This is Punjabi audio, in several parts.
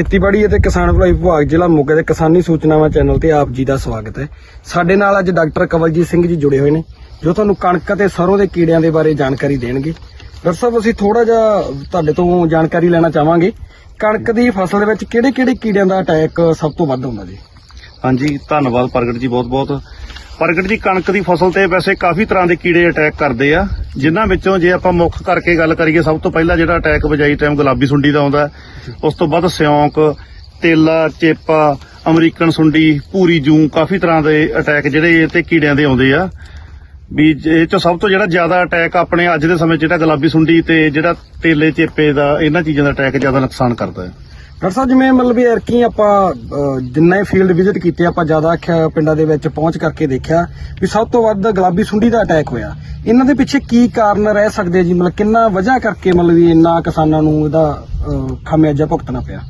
ਖੇਤੀਬਾੜੀ ਅਤੇ ਕਿਸਾਨ ਭਲਾਈ ਵਿਭਾਗ ਜ਼ਿਲ੍ਹਾ ਮੋਗਾ ਦੇ ਕਿਸਾਨੀ ਸੂਚਨਾਵਾਂ ਚੈਨਲ ਤੇ ਆਪ ਜੀ ਦਾ ਸਵਾਗਤ ਹੈ। ਸਾਡੇ ਨਾਲ ਅੱਜ ਡਾਕਟਰ ਕਵਲਜੀਤ ਸਿੰਘ ਜੀ ਜੁੜੇ ਹੋਏ ਨੇ, ਜੋ ਤੁਹਾਨੂੰ ਕਣਕ ਅਤੇ ਸਰੋਂ ਦੇ ਕੀੜਿਆਂ ਦੇ ਬਾਰੇ ਜਾਣਕਾਰੀ ਦੇਣਗੇ। ਡਾਕਟਰ ਸਾਹਿਬ, ਅਸੀਂ ਥੋੜਾ ਜਿਹਾ ਤੁਹਾਡੇ ਤੋਂ ਜਾਣਕਾਰੀ ਲੈਣਾ ਚਾਹਾਂਗੇ। ਕਣਕ ਦੀ ਫਸਲ ਦੇ ਵਿੱਚ ਕਿਹੜੇ-ਕਿਹੜੇ ਕੀੜਿਆਂ ਦਾ ਅਟੈਕ ਸਭ ਤੋਂ ਵੱਧ ਹੁੰਦਾ ਜੀ? ਹਾਂਜੀ, ਧੰਨਵਾਦ ਪ੍ਰਗਟ ਜੀ ਬਹੁਤ ਬਹੁਤ ਪ੍ਰਗਟ ਜੀ, ਕਣਕ ਦੀ ਫਸਲ ਤੇ ਵੈਸੇ ਕਾਫੀ ਤਰ੍ਹਾਂ ਦੇ ਕੀੜੇ ਅਟੈਕ ਕਰਦੇ ਆ। ਜਿਨ੍ਹਾਂ ਵਿੱਚੋਂ ਜੇ ਆਪਾਂ ਮੁੱਖ ਕਰਕੇ ਗੱਲ ਕਰੀਏ, ਸਭ ਤੋਂ ਪਹਿਲਾਂ ਜਿਹੜਾ ਅਟੈਕ ਵਜਾਈ ਟਾਈਮ ਗੁਲਾਬੀ ਸੁੰਡੀ ਦਾ ਆਉਂਦਾ ਉਸ ਤੋਂ ਬਾਅਦ ਸਿਉਂਕ ਤੇਲਾ, ਚੇਪਾ, ਅਮਰੀਕਨ ਸੁੰਡੀ ਪੂਰੀ ਜੂੰ, ਕਾਫੀ ਤਰ੍ਹਾਂ ਦੇ ਅਟੈਕ ਜਿਹੜੇ ਇਹ ਤੇ ਕੀੜਿਆਂ ਦੇ ਆਉਂਦੇ ਆ। ਵੀ ਇਹ ਚੋਂ ਸਭ ਤੋਂ ਜਿਹੜਾ ਜ਼ਿਆਦਾ ਅਟੈਕ ਆਪਣੇ ਅੱਜ ਦੇ ਸਮੇਂ ਜਿਹੜਾ ਗੁਲਾਬੀ ਸੁੰਡੀ ਤੇ ਜਿਹੜਾ ਤੇਲੇ, ਚੇਪੇ ਦਾ ਇਹਨਾਂ ਚੀਜ਼ਾਂ ਦਾ ਅਟੈਕ ਜ਼ਿਆਦਾ ਨੁਕਸਾਨ ਕਰਦਾ ਹੈ। ਡਾਕਟਰ ਸਾਹਿਬ ਜਿਵੇਂ ਮਤਲਬ ਵੀ ਐਰਕੀ ਆਪਾਂ ਜਿੰਨਾ ਹੀ ਫੀਲਡ ਵਿਜ਼ਿਟ ਕੀਤੇ ਆਪਾਂ ਜ਼ਿਆਦਾ ਪਿੰਡਾਂ ਦੇ ਵਿੱਚ ਪਹੁੰਚ ਕਰਕੇ ਦੇਖਿਆ ਵੀ ਸਭ ਤੋਂ ਵੱਧ ਗੁਲਾਬੀ ਸੁੰਡੀ ਦਾ ਅਟੈਕ ਹੋਇਆ। ਇਹਨਾਂ ਦੇ ਪਿੱਛੇ ਕੀ ਕਾਰਨ ਰਹਿ ਸਕਦੇ ਜੀ? ਮਤਲਬ ਕਿੰਨਾ ਵਜ੍ਹਾ ਕਰਕੇ ਮਤਲਬ ਇੰਨਾ ਕਿਸਾਨਾਂ ਨੂੰ ਇਹਦਾ ਅਹ, ਖਾਮਿਆਜਾ ਭੁਗਤਣਾ ਪਿਆ?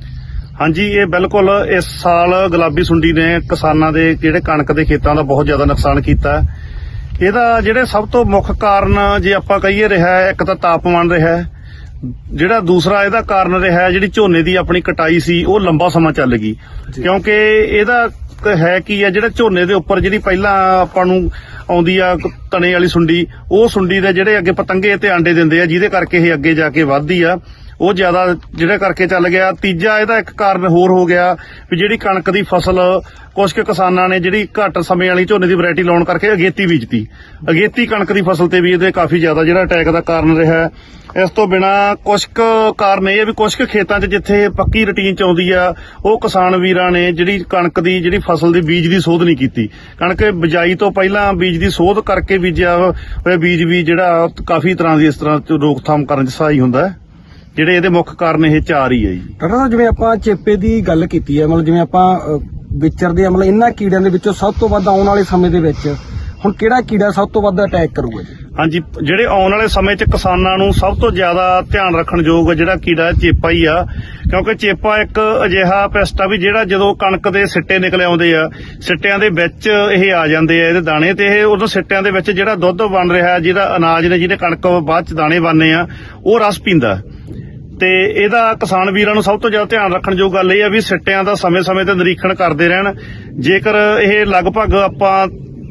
ਹਾਂਜੀ ਇਹ ਬਿਲਕੁਲ ਇਸ ਸਾਲ ਗੁਲਾਬੀ ਸੁੰਡੀ ਨੇ ਕਿਸਾਨਾਂ ਦੇ ਜਿਹੜੇ ਕਣਕ ਦੇ ਖੇਤਾਂ ਦਾ ਬਹੁਤ ਜ਼ਿਆਦਾ ਨੁਕਸਾਨ ਕੀਤਾ। ਇਹਦਾ ਜਿਹੜੇ ਸਭ ਤੋਂ ਮੁੱਖ ਕਾਰਨ ਜੇ ਆਪਾਂ ਕਹੀਏ ਰਿਹਾ ਇੱਕ ਤਾਂ ਤਾਪਮਾਨ ਰਿਹਾ। ਜਿਹੜਾ ਦੂਸਰਾ ਇਹਦਾ ਕਾਰਨ ਰਿਹਾ ਜਿਹੜੀ ਝੋਨੇ ਦੀ ਆਪਣੀ ਕਟਾਈ ਸੀ ਉਹ ਲੰਬਾ ਸਮਾਂ ਚੱਲ ਗਈ। ਕਿਉਂਕਿ ਇਹਦਾ ਹੈ ਕੀ ਹੈ ਜਿਹੜਾ ਝੋਨੇ ਦੇ ਉੱਪਰ ਜਿਹੜੀ ਪਹਿਲਾਂ ਆਪਾਂ ਨੂੰ ਆਉਂਦੀ ਆ ਤਣੇ ਵਾਲੀ ਸੁੰਡੀ ਉਹ ਸੁੰਡੀ ਦੇ ਜਿਹੜੇ ਅੱਗੇ ਪਤੰਗੇ ਤੇ ਆਂਡੇ ਦਿੰਦੇ ਆ ਜਿਹਦੇ ਕਰਕੇ ਇਹ ਅੱਗੇ ਜਾ ਕੇ ਵੱਧਦੀ ਆ ਉਹ ਜ਼ਿਆਦਾ ਜਿਹੜੇ ਕਰਕੇ ਚੱਲ ਗਿਆ। ਤੀਜਾ ਇਹਦਾ ਇੱਕ ਕਾਰਨ ਹੋਰ ਹੋ ਗਿਆ ਵੀ ਜਿਹੜੀ ਕਣਕ ਦੀ ਫਸਲ ਕੁਝ ਕੁ ਕਿਸਾਨਾਂ ਨੇ ਜਿਹੜੀ ਘੱਟ ਸਮੇਂ ਵਾਲੀ ਝੋਨੇ ਦੀ ਵੈਰਾਈਟੀ ਲਾਉਣ ਕਰਕੇ ਅਗੇਤੀ ਬੀਜਤੀ। ਅਗੇਤੀ ਕਣਕ ਦੀ ਫਸਲ ਤੇ ਵੀ ਇਹਦੇ ਕਾਫੀ ਜ਼ਿਆਦਾ ਜਿਹੜਾ ਅਟੈਕ ਦਾ ਕਾਰਨ ਰਿਹਾ। ਇਸ ਤੋਂ ਬਿਨਾ ਕੁਝ ਕੁ ਕਾਰਨ ਇਹ ਹੈ ਵੀ ਕੁਝ ਕੁ ਖੇਤਾਂ 'ਚ ਜਿੱਥੇ ਪੱਕੀ ਰੁਟੀਨ 'ਚ ਆਉਂਦੀ ਆ, ਉਹ ਕਿਸਾਨ ਵੀਰਾਂ ਨੇ ਜਿਹੜੀ ਕਣਕ ਦੀ, ਜਿਹੜੀ ਫਸਲ ਦੀ ਬੀਜ ਦੀ ਸੋਧ ਨਹੀਂ ਕੀਤੀ। ਕਣਕ ਬਿਜਾਈ ਤੋਂ ਪਹਿਲਾਂ ਬੀਜ ਦੀ ਸੋਧ ਕਰਕੇ ਬੀਜਿਆ ਹੋਇਆ ਬੀਜ ਵੀ ਜਿਹੜਾ ਕਾਫੀ ਤਰ੍ਹਾਂ ਦੀ ਇਸ ਤਰ੍ਹਾਂ ਰੋਕਥਾਮ ਕਰਨ 'ਚ ਸਹਾਈ ਹੁੰਦਾ ਹੈ। ਜਿਹੜੇ ਇਹਦੇ ਮੁੱਖ ਕਾਰਨ ਇਹ ਚਾਰ ਹੀ ਹੈ ਜੀ। ਡਾਕਟਰ ਸਾਹਿਬ ਜਿਵੇਂ ਆਪਾਂ ਚੇਪੇ ਦੀ ਗੱਲ ਕੀਤੀ ਹੈ ਮਤਲਬ ਜਿਵੇਂ ਆਪਾਂ ਵਿਚਰਦੇ ਆ ਮਤਲਬ ਇਹਨਾਂ ਕੀੜਿਆਂ ਦੇ ਵਿੱਚੋਂ ਸਭ ਤੋਂ ਵੱਧ ਆਉਣ ਵਾਲੇ ਸਮੇਂ ਦੇ ਵਿੱਚ ਹੁਣ ਕਿਹੜਾ ਕੀੜਾ ਸਭ ਤੋਂ ਵੱਧ ਅਟੈਕ ਕਰੂਗਾ ਜੀ? ਹਾਂਜੀ ਜਿਹੜੇ ਆਉਣ ਵਾਲੇ ਸਮੇਂ 'ਚ ਕਿਸਾਨਾਂ ਨੂੰ ਸਭ ਤੋਂ ਜ਼ਿਆਦਾ ਧਿਆਨ ਰੱਖਣ ਯੋਗ ਜਿਹੜਾ ਕੀੜਾ ਚੇਪਾ ਹੀ ਆ। ਕਿਉਂਕਿ ਚੇਪਾ ਇੱਕ ਅਜਿਹਾ ਪੈਸਟ ਆ ਵੀ ਜਿਹੜਾ ਜਦੋਂ ਕਣਕ ਦੇ ਸਿੱਟੇ ਨਿਕਲ ਆਉਂਦੇ ਆ ਸਿੱਟਿਆਂ ਦੇ ਵਿੱਚ ਇਹ ਆ ਜਾਂਦੇ ਆ ਇਹਦੇ ਦਾਣੇ ਤੇ ਇਹ ਉਦੋਂ ਸਿੱਟਿਆਂ ਦੇ ਵਿੱਚ ਜਿਹੜਾ ਦੁੱਧ ਬਣ ਰਿਹਾ ਜਿਹੜਾ ਅਨਾਜ ਨੇ ਜਿਹਨੇ ਕਣਕ ਬਾਅਦ 'ਚ ਦਾਣੇ ਬਣਨੇ ਆ ਉਹ ਰਸ ਪੀਂਦਾ। ਤੇ ਇਹਦਾ ਕਿਸਾਨ ਵੀਰਾਂ ਨੂੰ ਸਭ ਤੋਂ ਜ਼ਿਆਦਾ ਧਿਆਨ ਰੱਖਣ ਯੋਗ ਗੱਲ ਇਹ ਆ ਵੀ ਸਿੱਟਿਆਂ ਦਾ ਸਮੇਂ-ਸਮੇਂ ਤੇ ਨਿਰੀਖਣ ਕਰਦੇ ਰਹਿਣ। ਜੇਕਰ ਇਹ ਲਗਭਗ ਆਪਾਂ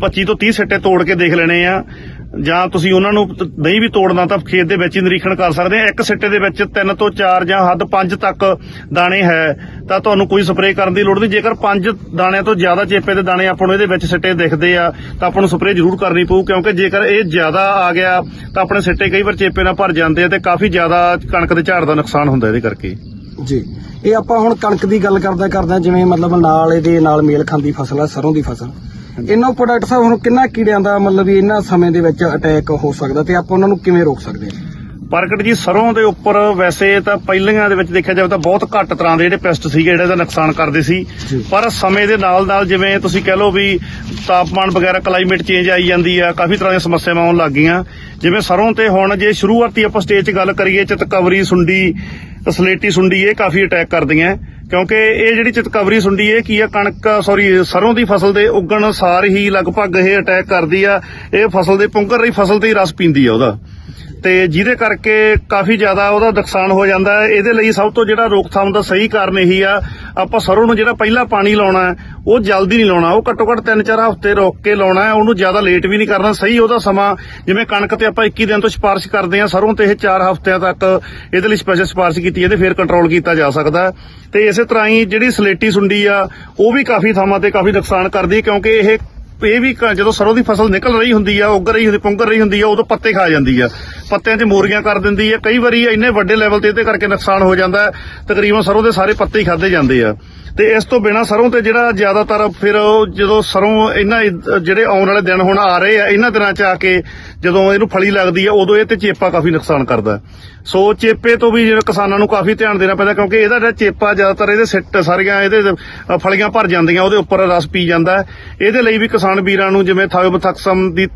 25 ਤੋਂ 30 ਸਿੱਟੇ ਤੋੜ ਕੇ ਦੇਖ ਲੈਣੇ ਆ ਜਾਂ ਤੁਸੀਂ ਉਹਨਾਂ ਨੂੰ ਨਹੀਂ ਵੀ ਤੋੜਨਾ, ਤਾਂ ਖੇਤ ਦੇ ਵਿੱਚ ਹੀ ਨਿਰੀਖਣ ਕਰ ਸਕਦੇ ਆ। ਇੱਕ ਸਿੱਟੇ ਦੇ ਵਿੱਚ ਤਿੰਨ ਤੋਂ ਚਾਰ ਜਾਂ ਹੱਦ ਪੰਜ ਤੱਕ ਦਾਣੇ ਹੈ, ਤਾਂ ਤੁਹਾਨੂੰ ਕੋਈ ਸਪਰੇਅ ਕਰਨ ਦੀ ਲੋੜ ਨਹੀਂ। ਜੇਕਰ 5 ਦਾਣਿਆਂ ਤੋਂ ਜ਼ਿਆਦਾ ਚੇਪੇ ਦੇ ਦਾਣੇ ਆਪਾਂ ਨੂੰ ਇਹਦੇ ਵਿੱਚ ਸਿੱਟੇ ਦਿਖਦੇ ਆ, ਤਾਂ ਆਪਾਂ ਨੂੰ ਸਪਰੇਅ ਜ਼ਰੂਰ ਕਰਨੀ ਪਊ, ਕਿਉਂਕਿ ਜੇਕਰ ਇਹ ਜ਼ਿਆਦਾ ਆ ਗਿਆ, ਤਾਂ ਆਪਣੇ ਸਿੱਟੇ ਕਈ ਵਾਰ ਚੇਪੇ ਨਾਲ ਭਰ ਜਾਂਦੇ ਆ ਤੇ ਕਾਫੀ ਜ਼ਿਆਦਾ ਕਣਕ ਦੇ ਝਾੜ ਦਾ ਨੁਕਸਾਨ ਹੁੰਦਾ ਇਹਦੇ ਕਰਕੇ। ਜੀ। ਇਹ ਆਪਾਂ ਹੁਣ ਕਣਕ ਦੀ ਗੱਲ ਕਰਦਾ ਕਰਦਾ ਜਿਵੇਂ ਮਤਲਬ ਨਾਲ ਇਹਦੇ ਨਾਲ ਮੇਲ ਖਾਂਦੀ ਫਸਲ ਆ, ਸਰੋਂ ਦੀ ਫਸਲ। ਇਹਨਾਂ ਉੱਪਰ ਸਾਹਿਬ ਹੁਣ ਕਿੰਨਾ ਕੀੜਿਆਂ ਦਾ ਮਤਲਬ ਵੀ ਇਹਨਾਂ ਸਮੇਂ ਦੇ ਵਿੱਚ ਅਟੈਕ ਹੋ ਸਕਦਾ ਤੇ ਆਪਾਂ ਉਹਨਾਂ ਨੂੰ ਕਿਵੇਂ ਰੋਕ ਸਕਦੇ ਹਾਂ ਪ੍ਰਗਟ ਜੀ ਸਰੋਂ ਦੇ ਉੱਪਰ ਵੈਸੇ ਤਾਂ ਪਹਿਲੀਆਂ ਦੇ ਵਿੱਚ ਦੇਖਿਆ ਜਾਵੇ ਤਾਂ ਬਹੁਤ ਘੱਟ ਤਰ੍ਹਾਂ ਦੇ ਜਿਹੜੇ ਪੈਸਟ ਸੀਗੇ ਜਿਹੜੇ ਦਾ ਨੁਕਸਾਨ ਕਰਦੇ ਸੀ। ਪਰ ਸਮੇਂ ਦੇ ਨਾਲ ਨਾਲ ਜਿਵੇਂ ਤੁਸੀਂ ਕਹਿ ਲਓ ਵੀ ਤਾਪਮਾਨ ਵਗੈਰਾ ਕਲਾਈਮੇਟ ਚੇਂਜ ਆਈ ਜਾਂਦੀ ਆ ਕਾਫੀ ਤਰ੍ਹਾਂ ਦੀਆਂ ਸਮੱਸਿਆਵਾਂ ਆਉਣ ਲੱਗ ਗਈਆਂ। ਜਿਵੇਂ ਸਰੋਂ ਤੇ ਹੁਣ ਜੇ ਸ਼ੁਰੂਆਤੀ ਆਪਾਂ ਸਟੇਜ 'ਚ ਗੱਲ ਕਰੀਏ ਚਿਤਕਵਰੀ ਸੁੰਡੀ ਸਲੇਟੀ ਸੁੰਡੀ ਇਹ ਕਾਫੀ ਅਟੈਕ ਕਰਦੀਆਂ। ਕਿਉਂਕਿ ਇਹ ਜਿਹੜੀ ਚਿਤਕਵਰੀ ਸੁੰਡੀ ਇਹ ਕੀ ਆ ਕਣਕ ਸੌਰੀ ਸਰੋਂ ਦੀ ਫਸਲ ਦੇ ਉੱਗਣ ਸਾਰ ਹੀ ਲਗਭਗ ਇਹ ਅਟੈਕ ਕਰਦੀ ਆ। ਇਹ ਫਸਲ ਦੇ ਪੁੰਗਰ ਰਹੀ ਫਸਲ ਤੇ ਹੀ ਰਸ ਪੀਂਦੀ ਆ ਉਹਦਾ। ਤੇ ਜਿਹਦੇ ਕਰਕੇ ਕਾਫੀ ਜ਼ਿਆਦਾ ਉਹਦਾ ਨੁਕਸਾਨ ਹੋ ਜਾਂਦਾ ਹੈ। ਇਹਦੇ ਲਈ ਸਭ ਤੋਂ ਜਿਹੜਾ ਰੋਕਥਾਮ ਦਾ ਸਹੀ ਕਾਰਨ ਇਹੀ ਆ, ਆਪਾਂ ਸਰੋਂ ਨੂੰ ਜਿਹੜਾ ਪਹਿਲਾਂ ਪਾਣੀ ਲਾਉਣਾ ਉਹ ਜਲਦੀ ਨਹੀਂ ਲਾਉਣਾ। ਉਹ ਘੱਟੋ ਘੱਟ 3-4 ਹਫ਼ਤੇ ਰੋਕ ਕੇ ਲਾਉਣਾ ਹੈ, ਉਹਨੂੰ ਜ਼ਿਆਦਾ ਲੇਟ ਵੀ ਨਹੀਂ ਕਰਨਾ। ਸਹੀ ਉਹਦਾ ਸਮਾਂ, ਜਿਵੇਂ ਕਣਕ ਤੇ ਆਪਾਂ 21 ਦਿਨ ਤੋਂ ਸਿਫਾਰਿਸ਼ ਕਰਦੇ ਹਾਂ, ਸਰੋਂ ਤੇ ਇਹ 4 ਹਫ਼ਤਿਆਂ ਤੱਕ ਇਹਦੇ ਲਈ ਸਪੈਸ਼ਲ ਸਿਫਾਰਿਸ਼ ਕੀਤੀ ਹੈ ਤੇ ਫਿਰ ਕੰਟਰੋਲ ਕੀਤਾ ਜਾ ਸਕਦਾ ਹੈ। ਤੇ ਇਸੇ ਤਰ੍ਹਾਂ ਹੀ ਜਿਹੜੀ ਸਲੇਟੀ ਸੁੰਡੀ ਆ, ਉਹ ਵੀ ਕਾਫੀ ਥਾਵਾਂ ਤੇ ਕਾਫੀ ਨੁਕਸਾਨ ਕਰਦੀ ਹੈ, ਕਿਉਂਕਿ ਇਹ ਇਹ ਵੀ ਜਦੋਂ ਸਰੋਂ ਦੀ ਫਸਲ ਨਿਕਲ ਰਹੀ ਹੁੰਦੀ ਆ, ਉੱਗ ਰਹੀ ਹੁੰਦੀ, ਪੁੰਗਰ ਰਹੀ ਹੁੰਦੀ ਆ, ਉਦੋਂ ਪੱਤੇ ਖਾ ਜਾਂਦੀ ਆ। ਪੱਤਿਆਂ 'ਚ ਮੋਰੀਆਂ ਕਰ ਦਿੰਦੀ ਆ। ਕਈ ਵਾਰੀ ਇੰਨੇ ਵੱਡੇ ਲੈਵਲ ਤੇ ਇਹਦੇ ਕਰਕੇ ਨੁਕਸਾਨ ਹੋ ਜਾਂਦਾ ਹੈ। ਤਕਰੀਬਨ ਸਰੋਂ ਦੇ ਸਾਰੇ ਪੱਤੇ ਹੀ ਖਾਦੇ ਜਾਂਦੇ ਆ। ਤੇ ਇਸ ਤੋਂ ਬਿਨਾ ਸਰੋਂ ਤੇ ਜਿਹੜਾ ਜ਼ਿਆਦਾਤਰ ਫਿਰ ਜਦੋਂ ਸਰੋਂ ਇਹਨਾਂ ਜਿਹੜੇ ਆਉਣ ਵਾਲੇ ਦਿਨ ਹੁਣ ਆ ਰਹੇ ਆ, ਇਹਨਾਂ ਦਿਨਾਂ 'ਚ ਆ ਕੇ ਜਦੋਂ ਇਹਨੂੰ ਫਲੀ ਲੱਗਦੀ ਆ, ਉਦੋਂ ਇਹ ਤੇ ਚੇਪਾ ਕਾਫੀ ਨੁਕਸਾਨ ਕਰਦਾ। ਸੋ ਚੇਪੇ ਤੋਂ ਵੀ ਜਿਹੜਾ ਕਿਸਾਨਾਂ ਨੂੰ ਕਾਫੀ ਧਿਆਨ ਦੇਣਾ ਪੈਂਦਾ, ਕਿਉਂਕਿ ਇਹਦਾ ਜਿਹੜਾ ਚੇਪਾ ਜ਼ਿਆਦਾਤਰ ਇਹਦੇ ਸਿੱਟ ਸਾਰੀਆਂ ਇਹਦੇ ਫਲੀਆਂ ਭਰ ਜਾਂਦੀਆਂ, ਉਹਦੇ ਉੱਪਰ ਰਸ ਪੀ ਜਾਂਦਾ। ਇਹਦੇ ਲਈ ਵੀ ਕਿਸਾਨ ਵੀਰਾਂ ਨੂੰ ਜਿਵੇਂ ਥਾਇਓਮਥੈਕਸਮ ਦੀ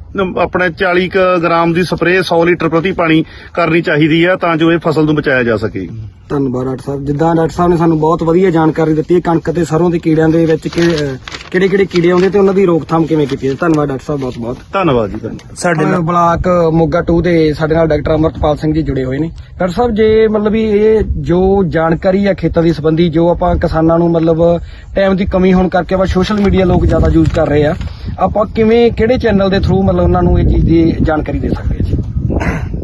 ਆਪਣੇ 40 ਕੁ ਗ੍ਰਾਮ ਦੀ ਸਪਰੇਅ 100 ਲੀਟਰ ਪ੍ਰਤੀ ਪਾਣੀ ਕਰਨੀ ਚਾਹੀਦੀ ਹੈ ਤਾਂ ਜੋ ਇਹ ਫਸਲ ਨੂੰ ਬਚਾਇਆ ਜਾ ਸਕੇ। ਧੰਨਵਾਦ ਡਾਕਟਰ ਸਾਹਿਬ। ਜਿੱਦਾਂ ਡਾਕਟਰ ਸਾਹਿਬ ਨੇ ਸਾਨੂੰ ਬਹੁਤ ਵਧੀਆ ਜਾਣਕਾਰੀ ਦਿੱਤੀ ਕਣਕ ਤੇ ਸਰੋਂ ਦੇ ਕੀੜਿਆਂ ਦੇ ਵਿੱਚ ਕਿਹੜੇ ਕਿਹੜੇ ਕੀੜੇ ਆਉਂਦੇ ਤੇ ਉਹਨਾਂ ਦੀ ਰੋਕਥਾਮ ਕਿਵੇਂ ਕੀਤੀ ਹੈ ਧੰਨਵਾਦ ਡਾਕਟਰ ਸਾਹਿਬ ਬਹੁਤ ਬਹੁਤ। ਧੰਨਵਾਦ ਜੀ ਧੰਨਵਾਦ। ਸਾਡੇ ਨਾਲ ਬਲਾਕ ਮੋਗਾ 2 ਦੇ ਸਾਡੇ ਨਾਲ ਡਾਕਟਰ ਅਮਰਤਪਾਲ ਸਿੰਘ ਜੀ ਜੁੜੇ ਹੋਏ ਨੇ। ਡਾਕਟਰ ਸਾਹਿਬ ਜੇ ਮਤਲਬ ਵੀ ਇਹ ਜੋ ਜਾਣਕਾਰੀ ਆ ਖੇਤਾਂ ਦੀ ਸੰਬੰਧੀ ਜੋ ਆਪਾਂ ਕਿਸਾਨਾਂ ਨੂੰ ਮਤਲਬ ਟਾਈਮ ਦੀ ਕਮੀ ਹੋਣ ਕਰਕੇ ਆਪਾਂ ਸੋਸ਼ਲ ਮੀਡੀਆ ਲੋਕ ਜ਼ਿਆਦਾ ਯੂਜ਼ ਕਰ ਰਹੇ ਆ ਆਪਾਂ ਕਿਵੇਂ ਕਿਹੜੇ ਚੈਨਲ ਦੇ ਥਰੂ ਮਤਲਬ ਉਹਨਾਂ ਨੂੰ ਇਹ ਚੀਜ਼ ਦੀ ਜਾਣਕਾਰੀ ਦੇ ਸਕਦੇ ਹਾਂ ਜੀ?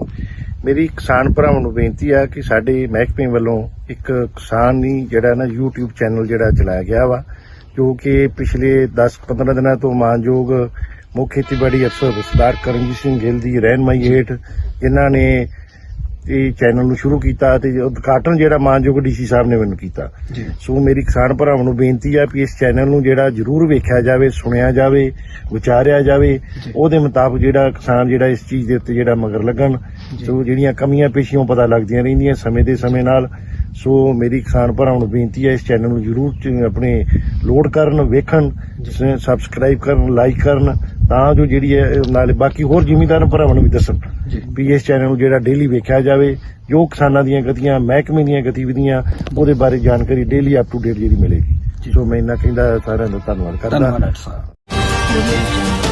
ਮੇਰੀ ਕਿਸਾਨ ਭਰਾਵਾਂ ਨੂੰ ਬੇਨਤੀ ਆ ਕਿ ਸਾਡੇ ਮਹਿਕਮੇ ਵੱਲੋਂ ਇੱਕ ਕਿਸਾਨੀ ਜਿਹੜਾ ਨਾ YouTube ਚੈਨਲ ਜਿਹੜਾ ਚਲਾਇਆ ਗਿਆ ਵਾ, ਜੋ ਕਿ ਪਿਛਲੇ 10-15 ਦਿਨਾਂ ਤੋਂ ਮਾਨਯੋਗ ਮੁੱਖ ਖੇਤੀਬਾੜੀ ਅਫਸਰ ਸਰਦਾਰ ਕਰਮਜੀਤ ਸਿੰਘ ਗਿੱਲ ਦੀ ਰਹਿਨਮਾਈ ਹੇਠ ਜਿਨ੍ਹਾਂ ਨੇ ਇਹ ਚੈਨਲ ਨੂੰ ਸ਼ੁਰੂ ਕੀਤਾ ਤੇ ਉਦਘਾਟਨ ਜਿਹੜਾ ਮਾਨਯੋਗ ਡੀਸੀ ਸਾਹਿਬ ਨੇ ਮੈਨੂੰ ਕੀਤਾ। ਸੋ ਮੇਰੀ ਕਿਸਾਨ ਭਰਾਵਾਂ ਨੂੰ ਬੇਨਤੀ ਆ ਕਿ ਇਸ ਚੈਨਲ ਨੂੰ ਜਿਹੜਾ ਜ਼ਰੂਰ ਵੇਖਿਆ ਜਾਵੇ ਸੁਣਿਆ ਜਾਵੇ ਵਿਚਾਰਿਆ ਜਾਵੇ ਉਹਦੇ ਮੁਤਾਬਕ ਜਿਹੜਾ ਕਿਸਾਨ ਜਿਹੜਾ ਇਸ ਚੀਜ਼ ਦੇ ਉੱਤੇ ਜਿਹੜਾ ਮਗਰ ਲੱਗਣ। ਸੋ ਜਿਹੜੀਆਂ ਕਮੀਆਂ ਪੇਸ਼ੀਆਂ ਪਤਾ ਲੱਗਦੀਆਂ ਰਹਿੰਦੀਆਂ ਸਮੇਂ ਦੇ ਸਮੇਂ ਨਾਲ। ਸੋ ਮੇਰੀ ਕਿਸਾਨ ਭਰਾਵਾਂ ਨੂੰ ਬੇਨਤੀ ਹੈ ਇਸ ਚੈਨਲ ਨੂੰ ਜ਼ਰੂਰ ਆਪਣੇ ਲੋਡ ਕਰਨ ਵੇਖਣ ਸਬਸਕ੍ਰਾਈਬ ਕਰਨ ਲਾਈਕ ਕਰਨ ਤਾਂ ਜੋ ਜਿਹੜੀ ਹੈ ਨਾਲੇ ਬਾਕੀ ਹੋਰ ਜ਼ਿਮੀਂਦਾਰ ਭਰਾਵਾਂ ਨੂੰ ਵੀ ਦੱਸਣ। ਵੀ ਇਸ ਚੈਨਲ ਨੂੰ ਜਿਹੜਾ ਡੇਲੀ ਵੇਖਿਆ ਜਾਵੇ ਜੋ ਕਿਸਾਨਾਂ ਦੀਆਂ ਗਤੀਆਂ ਮਹਿਕਮੇ ਦੀਆਂ ਗਤੀਵਿਧੀਆਂ ਉਹਦੇ ਬਾਰੇ ਜਾਣਕਾਰੀ ਡੇਲੀ ਅਪ ਟੂ ਡੇਟ ਜਿਹੜੀ ਮਿਲੇਗੀ। ਸੋ ਮੈਂ ਇਹਨਾਂ ਕਹਿੰਦਾ ਸਾਰਿਆਂ ਦਾ ਧੰਨਵਾਦ ਕਰਦਾ। ਧੰਨਵਾਦ ਸਾਹਿਬ।